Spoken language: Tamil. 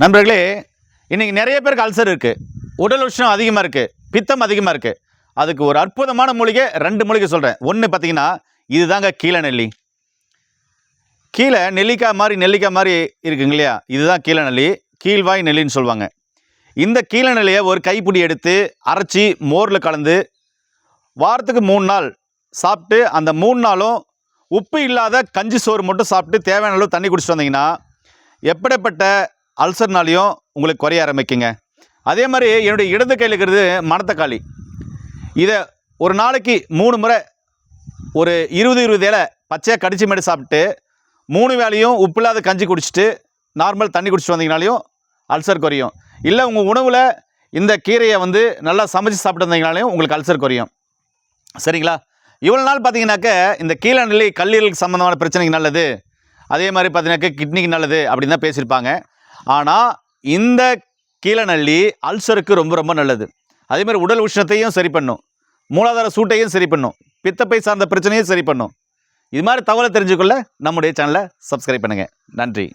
நண்பர்களே இன்றைக்கி நிறைய பேருக்கு அல்சர் இருக்குது உடல் உஷ்ணம் அதிகமாக இருக்குது பித்தம் அதிகமாக இருக்குது அதுக்கு ஒரு அற்புதமான மூலிகை ரெண்டு மூலிகை சொல்கிறேன் ஒன்று பார்த்தீங்கன்னா இதுதாங்க கீழே நெல்லி. கீழே நெல்லிக்காய் மாதிரி நெல்லிக்காய் மாதிரி இருக்குங்க இல்லையா? இதுதான் கீழே நெல்லி. கீழ்வாய் நெல்லின்னு சொல்லுவாங்க. இந்த கீழே நெல்லியை ஒரு கைப்பிடி எடுத்து அரைச்சி மோரில் கலந்து வாரத்துக்கு மூணு நாள் சாப்பிட்டு அந்த மூணு நாளும் உப்பு இல்லாத கஞ்சி சோறு மட்டும் சாப்பிட்டு தேவையான அளவு தண்ணி குடிச்சிட்டு வந்தீங்கன்னா எப்படிப்பட்ட அல்சர்னாலையும் உங்களுக்கு குறைய ஆரம்பிக்குங்க. அதே மாதிரி என்னுடைய இடது கையில் இருக்கிறது மணத்தக்காளி. இதை ஒரு நாளைக்கு மூணு முறை ஒரு இருபது இருபது இலை பச்சையாக கடிச்சு மேடி சாப்பிட்டு மூணு வேலையும் உப்பு இல்லாத கஞ்சி குடிச்சிட்டு நார்மல் தண்ணி குடிச்சிட்டு வந்தீங்கனாலையும் அல்சர் குறையும். இல்லை உங்கள் உணவில் இந்த கீரையை வந்து நல்லா சமைச்சு சாப்பிட்டு வந்தீங்கனாலையும் உங்களுக்கு அல்சர் குறையும். சரிங்களா? இவ்வளோ நாள் பார்த்தீங்கன்னாக்க இந்த கீழே நிலை கல்லீரலுக்கு சம்மந்தமான பிரச்சனைக்கு நல்லது. அதே மாதிரி பார்த்தீங்கன்னாக்க கிட்னிக்கு நல்லது அப்படின்னு தான் பேசியிருப்பாங்க. ஆனால் இந்த கீழநள்ளி அல்சருக்கு ரொம்ப ரொம்ப நல்லது. அதேமாதிரி உடல் உஷ்ணத்தையும் சரி பண்ணும். மூலாதார சூட்டையும் சரி பண்ணும். பித்தப்பை சார்ந்த பிரச்சனையும் சரி பண்ணும். இது மாதிரி தகவலை தெரிஞ்சுக்கொள்ள நம்முடைய சேனலை சப்ஸ்கிரைப் பண்ணுங்கள் நன்றி.